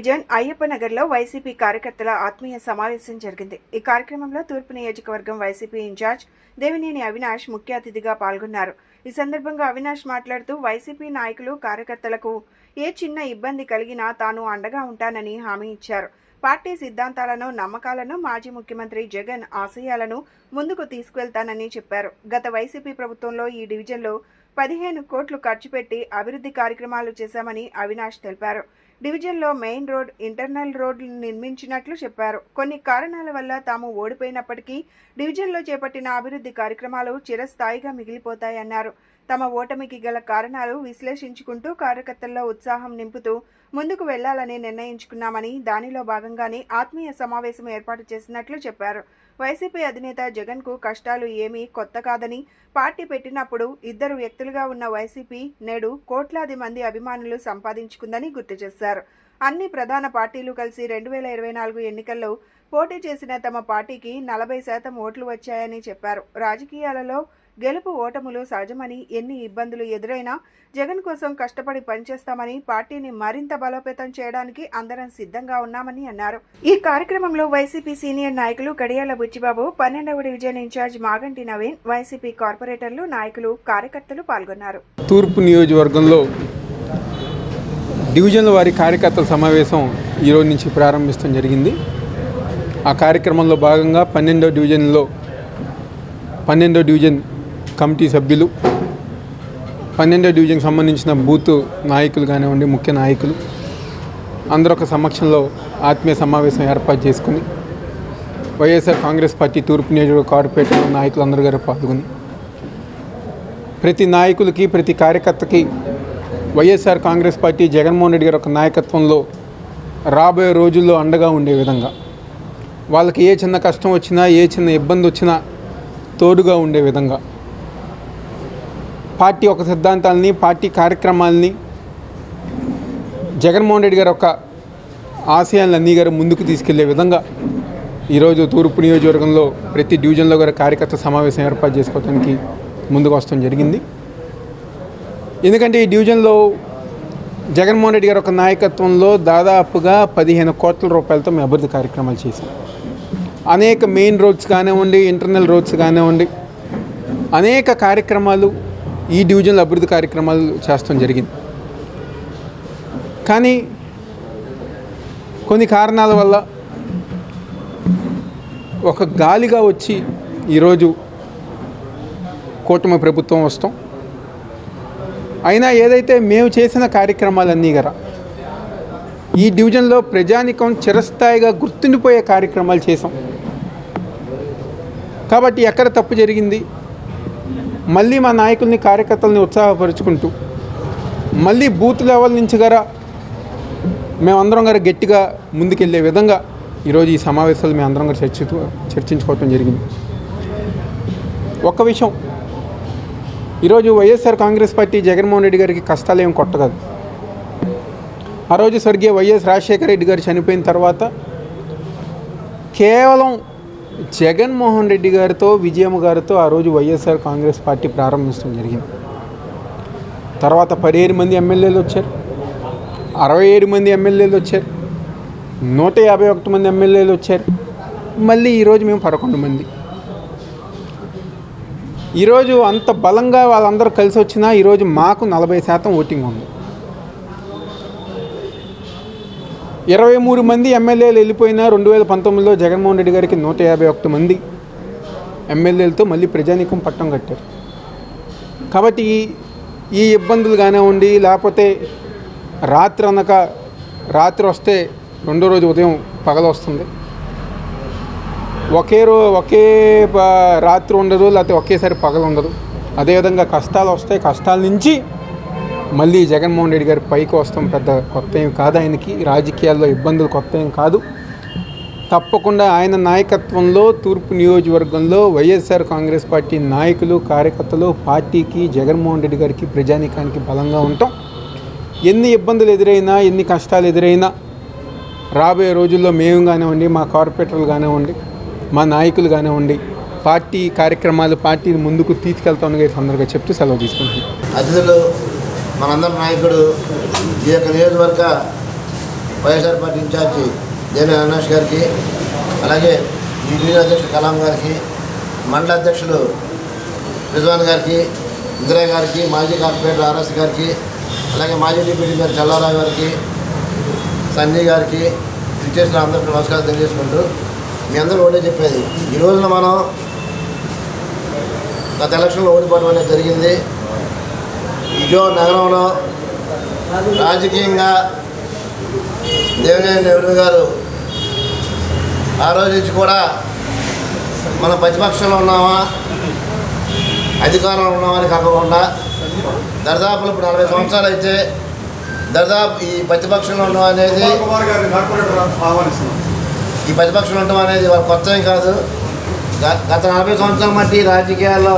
Division అయ్యప్పనగర్లో YCP కార్యకర్తల ఆత్మీయ సమావేశం జరిగింది. ఈ కార్యక్రమంలో తూర్పు నియోజకవర్గం వైసీపీ ఇన్ఛార్జ్ దేవినేని అవినాష్ ముఖ్య అతిథిగా పాల్గొన్నారు. ఈ సందర్భంగా అవినాష్ మాట్లాడుతూ వైసీపీ నాయకులు కార్యకర్తలకు ఏ చిన్న ఇబ్బంది కలిగినా తాను అండగా ఉంటానని హామీ ఇచ్చారు. పార్టీ సిద్ధాంతాలను నమ్మకాలను మాజీ ముఖ్యమంత్రి జగన్ ఆశయాలను ముందుకు తీసుకువెళ్తానని చెప్పారు. గత వైసీపీ ప్రభుత్వంలో ఈ డివిజన్లో పదిహేను కోట్లు ఖర్చు పెట్టి అభివృద్ధి కార్యక్రమాలు చేశామని అవినాష్ తెలిపారు. డివిజన్లో మెయిన్ రోడ్ ఇంటర్నల్ రోడ్లు నిర్మించినట్లు చెప్పారు. కొన్ని కారణాల వల్ల తాము ఓడిపోయినప్పటికీ డివిజన్లో చేపట్టిన అభివృద్ధి కార్యక్రమాలు చిరస్థాయిగా మిగిలిపోతాయన్నారు. తమ ఓటమికి గల కారణాలు విశ్లేషించుకుంటూ కార్యకర్తల్లో ఉత్సాహం నింపుతూ ముందుకు వెళ్ళాలని నిర్ణయించుకున్నామని దానిలో భాగంగానే ఆత్మీయ సమావేశం ఏర్పాటు చేసినట్లు చెప్పారు. వైసీపీ అధినేత జగన్కు కష్టాలు ఏమీ కొత్త కాదని పార్టీ పెట్టినప్పుడు ఇద్దరు వ్యక్తులుగా ఉన్న వైసీపీ నేడు కోట్లాది మంది అభిమానులు సంపాదించుకుందని గుర్తు చేశారు. అన్ని ప్రధాన పార్టీలు కలిసి రెండు వేల ఇరవై నాలుగు ఎన్నికల్లో పోటీ చేసిన తమ పార్టీకి నలభై శాతం ఓట్లు వచ్చాయని చెప్పారు. రాజకీయాలలో గెలుపు ఓటములు సహజమని ఎన్ని ఇబ్బందులు ఎదురైనా జగన్ కోసం కష్టపడి పనిచేస్తామని పార్టీని మరింత బలోపేతం చేయడానికి అందరం సిద్ధంగా ఉన్నామని అన్నారు. ఈ కార్యక్రమంలో వైసీపీ సీనియర్ నాయకులు గడియాల బుచ్చిబాబు పన్నెండవ division incharge Maganti Naveen YCP కార్పొరేటర్లు నాయకులు కార్యకర్తలు పాల్గొన్నారు. తూర్పు నియోజకవర్గంలో డివిజన్ల వారి కార్యకర్తల సమావేశం ఈరోజు నుంచి ప్రారంభిస్తాం జరిగింది. ఆ కార్యక్రమంలో భాగంగా పన్నెండో డివిజన్లో పన్నెండో డివిజన్ కమిటీ సభ్యులు పన్నెండో డివిజన్కి సంబంధించిన బూత్ నాయకులు కానివ్వండి ముఖ్య నాయకులు అందరూ ఒక సమక్షంలో ఆత్మీయ సమావేశం ఏర్పాటు చేసుకుని వైఎస్ఆర్ కాంగ్రెస్ పార్టీ తూర్పు నియోజకవర్గ కార్పొరేటర్ నాయకులందరూ గారు పాల్గొని ప్రతి నాయకులకి ప్రతి కార్యకర్తకి వైఎస్ఆర్ కాంగ్రెస్ పార్టీ జగన్మోహన్ రెడ్డి గారి ఒక నాయకత్వంలో రాబోయే రోజుల్లో అండగా ఉండే విధంగా వాళ్ళకి ఏ చిన్న కష్టం వచ్చినా ఏ చిన్న ఇబ్బంది వచ్చినా తోడుగా ఉండే విధంగా పార్టీ ఒక సిద్ధాంతాలని పార్టీ కార్యక్రమాలని జగన్మోహన్ రెడ్డి గారు ఒక ఆశయాలను అన్నీ గారు ముందుకు తీసుకెళ్ళే విధంగా ఈరోజు తూర్పు నియోజకవర్గంలో ప్రతి డివిజన్లో గారు కార్యకర్త సమావేశం ఏర్పాటు చేసుకోవడానికి ముందుకు వస్తాం జరిగింది. ఎందుకంటే ఈ డివిజన్లో జగన్మోహన్ రెడ్డి గారి ఒక నాయకత్వంలో దాదాపుగా పదిహేను కోట్ల రూపాయలతో మేము అభివృద్ధి కార్యక్రమాలు చేశాం. అనేక మెయిన్ రోడ్స్ కానివ్వండి ఇంటర్నల్ రోడ్స్ కానివ్వండి అనేక కార్యక్రమాలు ఈ డివిజన్లో అభివృద్ధి కార్యక్రమాలు చేస్తాం జరిగింది. కానీ కొన్ని కారణాల వల్ల ఒక గాలిగా వచ్చి ఈరోజు కూటమి ప్రభుత్వం వస్తాం. అయినా ఏదైతే మేము చేసిన కార్యక్రమాలన్నీ గల ఈ డివిజన్లో ప్రజానికం చిరస్థాయిగా గుర్తుండిపోయే కార్యక్రమాలు చేసాం కాబట్టి ఎక్కడ తప్పు జరిగింది? మళ్ళీ మా నాయకుల్ని కార్యకర్తల్ని ఉత్సాహపరుచుకుంటూ మళ్ళీ బూత్ లెవెల్ నుంచి గారా మేమందరం గారు గట్టిగా ముందుకెళ్ళే విధంగా ఈరోజు ఈ సమావేశాలు మేము అందరం గారు చర్చి చర్చించుకోవటం జరిగింది. ఒక్క విషయం ఈరోజు వైఎస్ఆర్ కాంగ్రెస్ పార్టీ జగన్మోహన్ రెడ్డి గారికి కష్టాలు ఏం కొట్టగదు. ఆ రోజు స్వర్గీయ వైఎస్ రాజశేఖర రెడ్డి గారు చనిపోయిన తర్వాత కేవలం జగన్మోహన్ రెడ్డి గారితో విజయమ్మ గారితో ఆ రోజు వైఎస్ఆర్ కాంగ్రెస్ పార్టీ ప్రారంభించడం జరిగింది. తర్వాత పదిహేడు మంది ఎమ్మెల్యేలు వచ్చారు. అరవై ఏడు మంది ఎమ్మెల్యేలు వచ్చారు. నూట యాభై ఒకటి మంది ఎమ్మెల్యేలు వచ్చారు. మళ్ళీ ఈరోజు మేము పదకొండు మంది. ఈరోజు అంత బలంగా వాళ్ళందరూ కలిసి వచ్చినా ఈరోజు మాకు నలభై శాతం ఓటింగ్ ఉంది. ఇరవై మూడు మంది ఎమ్మెల్యేలు వెళ్ళిపోయినా రెండు వేల పంతొమ్మిదిలో జగన్మోహన్ రెడ్డి గారికి నూట యాభై ఒకటి మంది ఎమ్మెల్యేలతో మళ్ళీ ప్రజానీకం పట్టం కట్టారు. కాబట్టి ఈ ఇబ్బందులు కానివ్వండి లేకపోతే రాత్రి అనక రాత్రి వస్తే రెండో రోజు ఉదయం పగలు వస్తుంది. ఒకే రో ఒకే రాత్రి ఉండదు లేకపోతే ఒకేసారి పగలు ఉండదు. అదేవిధంగా కష్టాలు వస్తాయి. కష్టాల నుంచి మళ్ళీ జగన్మోహన్ రెడ్డి గారి పైకి వస్తాం పెద్ద కొత్త ఏం కాదు ఆయనకి. రాజకీయాల్లో ఇబ్బందులు కొత్త ఏం కాదు. తప్పకుండా ఆయన నాయకత్వంలో తూర్పు నియోజకవర్గంలో వైఎస్ఆర్ కాంగ్రెస్ పార్టీ నాయకులు కార్యకర్తలు పార్టీకి జగన్మోహన్ రెడ్డి గారికి ప్రజానీకానికి బలంగా ఉంటాం. ఎన్ని ఇబ్బందులు ఎదురైనా ఎన్ని కష్టాలు ఎదురైనా రాబోయే రోజుల్లో మేము కానివ్వండి మా కార్పొరేటర్లు కానివ్వండి మా నాయకులు కానివ్వండి పార్టీ కార్యక్రమాలు పార్టీని ముందుకు తీసుకెళ్తామని సందర్భంగా చెప్తూ సెలవు తీసుకుంటున్నాం. అందులో మనందరి నాయకుడు ఈ యొక్క నియోజకవర్గ వైఎస్ఆర్ పార్టీ ఇన్ఛార్జి దేని అవినాష్ గారికి అలాగే ఈ యూనియన్ అధ్యక్షుడు కలాం గారికి మండల అధ్యక్షులు రిజ్వాన్ గారికి ఇందిరా గారికి మాజీ కార్పొరేటర్ ఆర్ఎస్ గారికి అలాగే మాజీ డిప్యూటీ గారు చల్లారావు గారికి సన్నీ గారికి విచ్చేసిన అందరికీ నమస్కారం తెలియజేసుకుంటూ మీ అందరూ ఒకటే చెప్పేది. ఈ రోజున మనం గత ఎలక్షన్లో ఓడిపోవడం అనేది జరిగింది. ఇజో నగరంలో రాజకీయంగా దేవినేని నెహ్రూ గారు ఆ రోజు నుంచి కూడా మన ప్రతిపక్షంలో ఉన్నామా? అధికారంలో ఉన్నామని కాకుండా దరిదాపులు ఇప్పుడు నలభై సంవత్సరాలు అయితే దరిదాపు ఈ ప్రతిపక్షంలో ఉండడం అనేది ఈ ప్రతిపక్షంలో ఉండడం అనేది వాళ్ళ కొత్త కాదు. గత నలభై సంవత్సరాల మట్టి రాజకీయాల్లో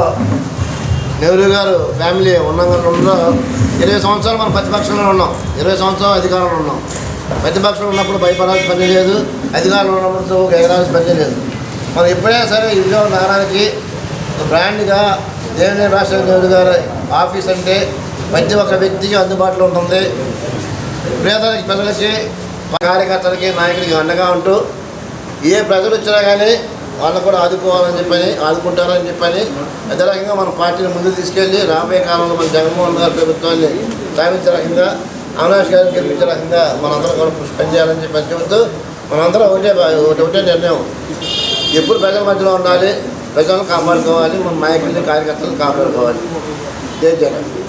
నెహ్రూ గారు ఫ్యామిలీ ఉన్నంలో ఇరవై సంవత్సరాలు మనం ప్రతిపక్షంలో ఉన్నాం. ఇరవై సంవత్సరాలు అధికారంలో ఉన్నాం. ప్రతిపక్షంలో ఉన్నప్పుడు భయపడాల్సిన పని లేదు. అధికారంలో ఉన్నప్పుడు ఎగరాల్సిన పని లేదు. మనం ఎప్పుడైనా సరే ఈ నగరానికి బ్రాండ్గా దేవినేని రాష్ట్ర నెహ్రూ గారి ఆఫీస్ అంటే ప్రతి ఒక్క వ్యక్తికి అందుబాటులో ఉంటుంది. పేదలకి ప్రజలకి కార్యకర్తలకి నాయకులకి అండగా ఉంటూ ఏ ప్రజలు వచ్చినా కానీ వాళ్ళని కూడా ఆదుకోవాలని చెప్పని ఆదుకుంటారని చెప్పని అదే రకంగా మన పార్టీని ముందుకు తీసుకెళ్ళి రాబోయే కాలంలో మన జగన్మోహన్ గారి ప్రభుత్వాన్ని స్థాపించే రకంగా అవినాష్ గారిని గెలిపించే రకంగా మనందరం కూడా కృషి పనిచేయాలని చెప్పి చెబుతూ మనందరం ఒకటే ఒకటి ఒకటే నిర్ణయం. ఎప్పుడు ప్రజల మధ్యలో ఉండాలి ప్రజలను కాపాడుకోవాలి మన నాయకుల్ని కార్యకర్తలను కాపాడుకోవాలి. జై జగన్.